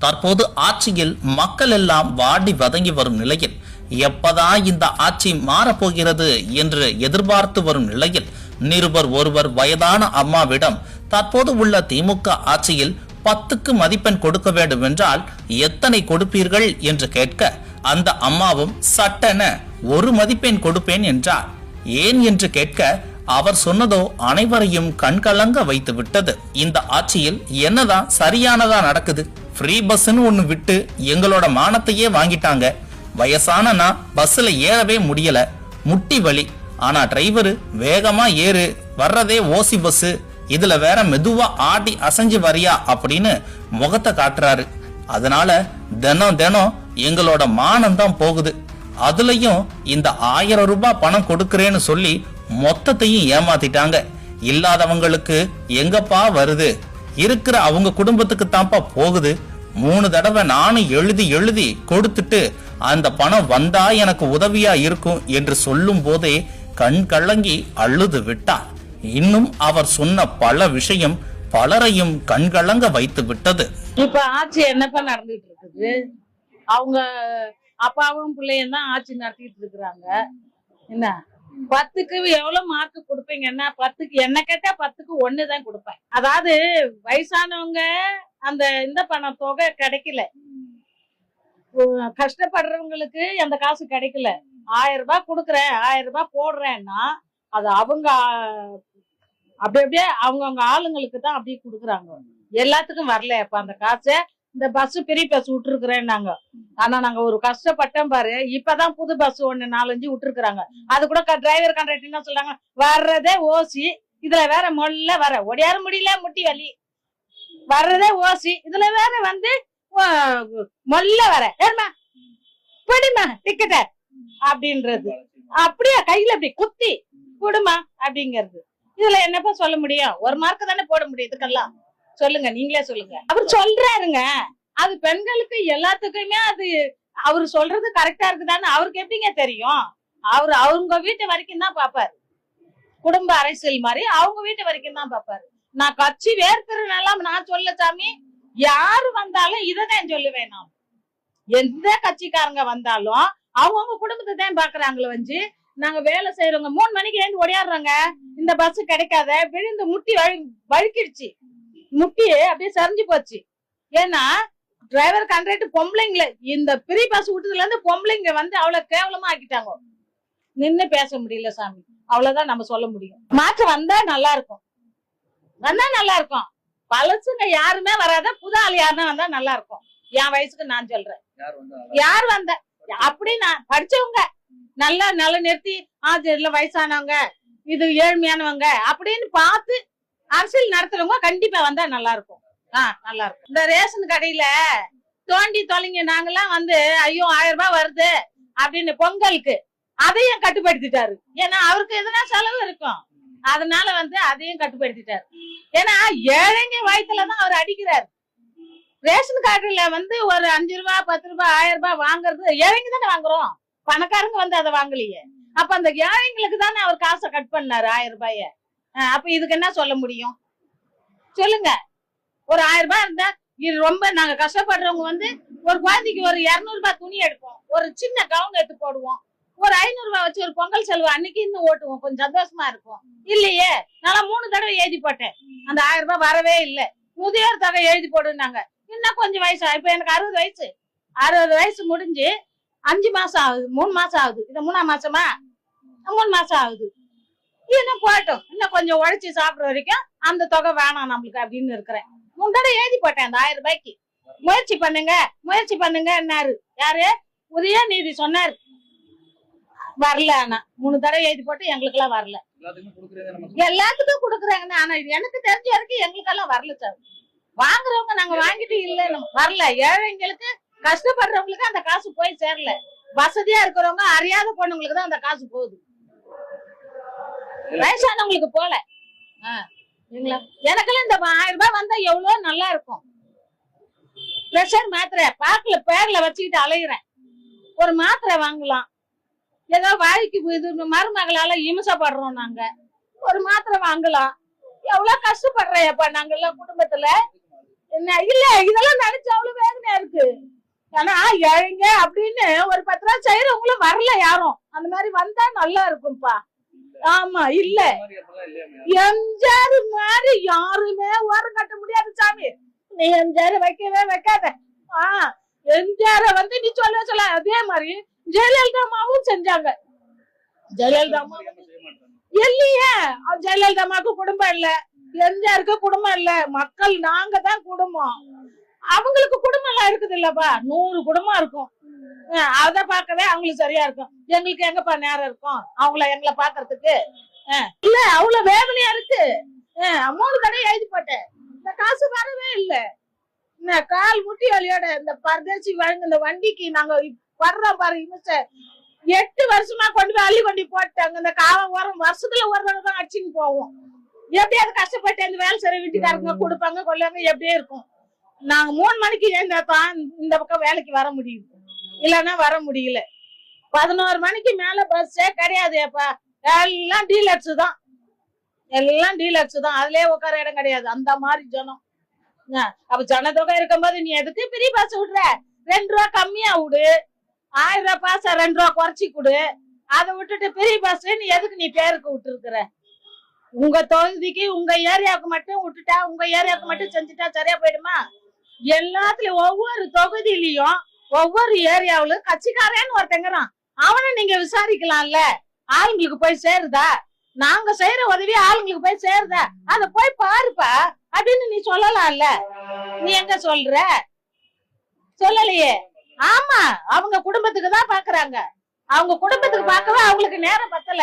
தற்போது ஆட்சியில் மக்கள் எல்லாம் வாடி வதங்கி வரும் நிலையில் எப்பதான் இந்த ஆட்சி மாறப்போகிறது என்று எதிர்பார்த்து வரும் நிலையில் நிருபர் ஒருவர் வயதான அம்மாவிடம் தற்போது உள்ள திமுக ஆட்சியில் பத்துக்கு மதிப்பெண் கொடுக்க வேண்டும் என்றால் எத்தனை கொடுப்பீர்கள் என்று கேட்க அந்த அம்மாவும் சட்டென ஒரு மதிப்பெண் கொடுப்பேன் என்றார். ஏன் என்று கேட்க அவர் சொன்னதோ அனைவரையும் கண்கலங்க வைத்து விட்டது. இந்த ஆட்சியில் என்னதான் சரியானதா நடக்குது? ஃப்ரீ பஸ்ன்னு ஒன்று விட்டு எங்களோட மானத்தையே வாங்கிட்டாங்க. வயசான நான் பஸ்ல ஏறவே முடியல. முட்டி வலி. ஆனா டிரைவரு வேகமா ஏறு. வர்றதே ஓசி பஸ் இதுல வேற மெதுவா ஆடி அசைஞ்சு வரியா அப்படின்னு முகத்தை காட்டுறாரு. அதனால தினம் தினம் எங்களோட மானம் தான் போகுது. அதுலயும் இந்த ஆயிரம் ரூபாய் பணம் கொடுக்கறேன்னு சொல்லி மொத்தத்தையும் ஏமாத்திட்டாங்க. இல்லாதவங்களுக்கு எங்கப்பா வருது? இருக்கிற அவங்க குடும்பத்துக்கு தான்ப்பா போகுது. மூணு தடவை நானும் எழுதி எழுதி கொடுத்துட்டு அந்த பணம் வந்தா எனக்கு உதவியா இருக்கும் என்று சொல்லும் போதே கண் கலங்கி அழுது விட்டார் இன்னும் அவர் சொன்ன பல விஷயம் பலரையும் கண்கலங்க வைத்து விட்டது. இப்ப ஆட்சி என்னப்பா நடந்துட்டு இருக்குது? அவங்க அப்பாவும் பிள்ளையும் தான் ஆட்சி நடத்திட்டு இருக்கிறாங்க. என்ன? பத்துக்கு எவ்வளவு மார்க் கொடுப்பீங்கன்னா பத்துக்கு என்ன கேட்டா பத்துக்கு ஒண்ணுதான் கொடுப்பேன். அதாவது வயசானவங்க அந்த இந்த பணம் தொகை கிடைக்கல. கஷ்டப்படுறவங்களுக்கு அந்த காசு கிடைக்கல. ஆயிரம் ரூபாய் கொடுக்குறேன் ஆயிரம் ரூபாய் போடுறேன்னா அது அவங்க அப்படி அப்படியே அவங்கவுங்க ஆளுங்களுக்கு தான் அப்படியே கொடுக்குறாங்க. எல்லாத்துக்கும் வரல இப்ப அந்த காசை. இந்த பஸ் பெரிய பஸ் விட்டுருக்குறேன்னாங்க ஆனா நாங்க ஒரு கஷ்டப்பட்டோம் பாரு. இப்பதான் புது பஸ் ஒண்ணு நாலஞ்சு விட்டுருக்குறாங்க. அது கூட டிரைவர் கண்டக்டர் என்ன சொல்றாங்க. வர்றதே ஓசி. இதுல வேற மொல்ல வர. ஒடையார முடியல முட்டி வலி. வர்றதே ஓசி. இதுல வேற வந்து மொல்ல வர. ஏமா பிடிமா டிக்கெட்ட அப்படின்றது. அப்படியே கையில அப்படி குத்தி குடுமா அப்படிங்கிறது. இதுல என்னப்பா சொல்ல முடியும்? ஒரு மார்க் தானே போட முடியும் இதுக்கெல்லாம். சொல்லுங்க நீங்களே சொல்லுங்க. அவர் சொல்றாருங்க. அது பெண்களுக்கு எல்லாத்துக்குமே அது அவர் சொல்றது கரெக்டா இருக்குதான்னு அவருக்கு எப்படிங்க தெரியும்? அவரு அவங்க வீட்டு வரைக்கும் தான் பாப்பாரு. குடும்ப அரசியல் மாதிரி அவங்க வீட்டு வரைக்கும் தான் பாப்பாரு. நான் கட்சி வேர்க்கிறனால நான் சொல்ல சாமி யாரு வந்தாலும் இததான் சொல்லுவேன் நான். எந்த கட்சிக்காரங்க வந்தாலும் அவங்கவுங்க குடும்பத்தை தான் பாக்குறாங்களே வந்து நாங்க வேலை செய்யறவங்க மூணு மணிக்கு ஏந்து ஓடியாடுறாங்க. இந்த பஸ் கிடைக்காத விழுந்து முட்டி வழி வழுக்கிடுச்சு. முட்டி அப்படியே சரிஞ்சு போச்சு. ஏன்னா டிரைவர் கண்ட்ரக்டர் பொம்பளைங்கள இந்த பிரி பஸ் விட்டதுல இருந்து பொம்பளைங்க வந்து அவ்வளவு கேவலமா ஆக்கிட்டாங்க. நின்னு பேச முடியல சாமி. அவ்வளவுதான் நம்ம சொல்ல முடியும். மாற்றம் வந்தா நல்லா இருக்கும் வந்தா நல்லா இருக்கும் பழசுங்க யாருமே வராத புது ஆள் யாருன்னா வந்தா நல்லா இருக்கும் என் வயசுக்கு நான் சொல்றேன். யார் வந்த? அப்படி நான் படிச்சவங்க. நல்லா நல்லா நிறுத்தி ஆ இதுல வயசானவங்க. இது ஏழ்மையானவங்க. அப்படின்னு பார்த்து அரசியல் நடத்துறவங்க கண்டிப்பா வந்தா நல்லா இருக்கும் நல்லா இருக்கும். இந்த ரேஷன் கடையில தோண்டி தொலைங்க நாங்கெல்லாம் வந்து ஐயோ ஆயிரம் ரூபாய் வருது அப்படின்னு பொங்கலுக்கு அதையும் கட்டுப்படுத்திட்டாரு. ஏன்னா அவருக்கு எதுனா செலவு இருக்கும். அதனால வந்து அதையும் கட்டுப்படுத்திட்டாரு. ஏன்னா ஏழைங்க வயத்துலதான் அவர் அடிக்கிறாரு. ரேஷன் கார்டுல வந்து ஒரு அஞ்சு ரூபாய் பத்து ரூபாய் ஆயிரம் ரூபாய் வாங்குறது ஏழைங்க தானே வாங்குறோம். பணக்காரங்க வந்து அதை வாங்கலையே. அப்ப அந்த ஏழைங்களுக்கு தானே அவர் காசை கட் பண்ணாரு ஆயிரம் ரூபாய. அப்ப இதுக்கு என்ன சொல்ல முடியும்? சொல்லுங்க. ஒரு ஆயிரம் ரூபாய் இருந்தா இது ரொம்ப நாங்க கஷ்டப்படுறவங்க வந்து ஒரு குழந்தைக்கு ஒரு இருநூறு ரூபாய் துணி எடுப்போம். ஒரு சின்ன கவுன் எடுத்து போடுவோம். ஒரு ஐநூறு ரூபாய் வச்சு ஒரு பொங்கல் செலவு அன்னைக்கு இன்னும் ஓட்டுவோம். கொஞ்சம் சந்தோஷமா இருக்கும். இல்லையே நான் மூணு தடவை எழுதி போட்டேன். அந்த ஆயிரம் ரூபாய் வரவே இல்லை. முதியோர் தொகை எழுதி போடுனாங்க. இன்னும் கொஞ்சம் வயசு இப்ப எனக்கு அறுபது வயசு. அறுபது வயசு முடிஞ்சு அஞ்சு மாசம் ஆகுது. மூணு மாசம் ஆகுது. இது மூணாம் மாசமா? மூணு மாசம் ஆகுது. இன்னும் போட்டோம் இன்னும் கொஞ்சம் உழைச்சி சாப்பிடுற வரைக்கும் அந்த தொகை வேணாம் நம்மளுக்கு அப்படின்னு இருக்கிறேன். மூணு தடவை எழுதி போட்டேன் அந்த ஆயிரம் ரூபாய்க்கு. முயற்சி பண்ணுங்க முயற்சி பண்ணுங்க என்னாரு யாரு? உதயநிதி சொன்னாரு. வரல ஆனா மூணு தடவை எழுதி போட்டு எங்களுக்கு எல்லாம் வரல. எல்லாத்துக்கும் கொடுக்குறாங்கன்னு ஆனா இது எனக்கு தெரிஞ்ச வரைக்கும் எங்களுக்கெல்லாம் வரல சார். வாங்குறவங்க நாங்க வாங்கிட்டு இல்ல வரல. ஏழைங்களுக்கு கஷ்டப்படுறவங்களுக்கு அந்த காசு போய் சேரல. வசதியா இருக்கிறவங்க அறியாத பொண்ணுங்களுக்கு தான் அந்த காசு போகுது. வயசானவங்களுக்கு போல. ஆ, சரிங்களா? எனக்கெல்லாம் இந்த ஆயிரம் ரூபாய் வந்தா எவ்வளவு நல்லா இருக்கும். பிரஷர் மாத்திரை பாக்குல பேர்ல வச்சுக்கிட்டு அலையிறேன். ஒரு மாத்திரை வாங்கலாம். ஏதோ வாய்க்கு இது மருமகளால இமிசப்படுறோம் நாங்க. ஒரு மாத்திரை வாங்கலாம். எவ்வளவு கஷ்டப்படுறேப்பா நாங்க எல்லாம் குடும்பத்துல. என்ன இல்ல இதெல்லாம் நினைச்சு அவ்வளவு வேதனையா ஆனா ஏழைங்க அப்படின்னு ஒரு பத்து ரூபா செய்யறவங்களும் வரல யாரும். அந்த மாதிரி வந்தா நல்லா இருக்கும்ப்பா. ஆமா இல்ல. எம்ஜிஆர் மாதிரி யாருமே ஓரம் கட்ட முடியாது சாமி. நீ எம்ஜிஆர் வைக்கவே வைக்காத. ஆ எம்ஜிஆர் வந்து நீ சொல்ல சொல்ல அதே மாதிரி ஜெயலலிதா அம்மாவும் செஞ்சாங்க ஜெயலலிதா அம்மா இல்லையே ஜெயலலிதா அம்மாவுக்கு குடும்பம் இல்ல. எம்ஜிஆருக்கு குடும்பம் இல்ல. மக்கள் நாங்க தான் குடும்பம். அவங்களுக்கு குடும்பம் எல்லாம் இருக்குது இல்லப்பா நூறு குடும்பம் இருக்கும். அத பார்க்கவே அவங்களுக்கு சரியா இருக்கும். எங்களுக்கு எங்கப்பா நேரம் இருக்கும்? அவங்கள எங்களை பாக்குறதுக்கு அஹ் இல்ல அவ்வளவு வேதனையா இருக்கு. அஹ் மூணு கடை எழுதி போட்டேன். இந்த காசு வரவே இல்ல. கால் முட்டி வலியோட இந்த பரதேசி வழங்க இந்த வண்டிக்கு நாங்க வர்றோம் பாரு இமிச்ச எட்டு வருஷமா கொண்டு போய் அள்ளி கொண்டு போட்டாங்க. இந்த காலம் வரும் வருஷத்துல ஒரு தடவை தான் அடிச்சுன்னு போவோம். எப்படியாவது கஷ்டப்பட்டு அந்த வேலை சரி வீட்டுக்காரங்க கொடுப்பாங்க கொள்ளாங்க எப்படியே இருக்கும். நாங்க மூணு மணிக்கு எழுந்தா தான் இந்த பக்கம் வேலைக்கு வர முடியும். இல்லைன்னா வர முடியல. பதினோரு மணிக்கு மேல பஸ்ஸே கிடையாதுப்பா. எல்லாம் டீலக்ஸ் தான். எல்லாம் டீலக்ஸ் தான். அதுலயே உட்கார இடம் கிடையாது. அந்த மாதிரி ஜனம். என்ன, அப்ப ஜனத்தொகை இருக்கும்போது நீ எதுக்கு பெரிய பஸ் விடுற? ரெண்டு ரூபா கம்மியா விடு. ஆயிரம் ரூபா பாச ரெண்டு ரூபா குறைச்சி கொடு. அதை விட்டுட்டு பெரிய பஸ் நீ எதுக்கு நீ பேருக்கு விட்டுருக்குற? உங்க தொகுதிக்கு உங்க ஏரியாவுக்கு மட்டும் விட்டுட்டா உங்க ஏரியாவுக்கு மட்டும் செஞ்சுட்டா சரியா போயிடுமா? எல்லாத்துலயும் ஒவ்வொரு தொகுதியிலயும் ஒவ்வொரு ஏரியாவிலும் கட்சிக்காரன்னு ஒருத்தங்கிறான். அவனை நீங்க விசாரிக்கலாம்ல. ஆளுங்களுக்கு போய் சேருதா? நாங்க செய்யற உதவி ஆளுங்களுக்கு போய் சேருதா? அத போய் பாருப்பா. அப்படின்னு நீ சொல்லலாம்ல. நீ எங்க சொல்ற? சொல்லலையே. ஆமா அவங்க குடும்பத்துக்கு தான் பாக்குறாங்க. அவங்க குடும்பத்துக்கு பார்க்கவே அவங்களுக்கு நேரம் பத்தல.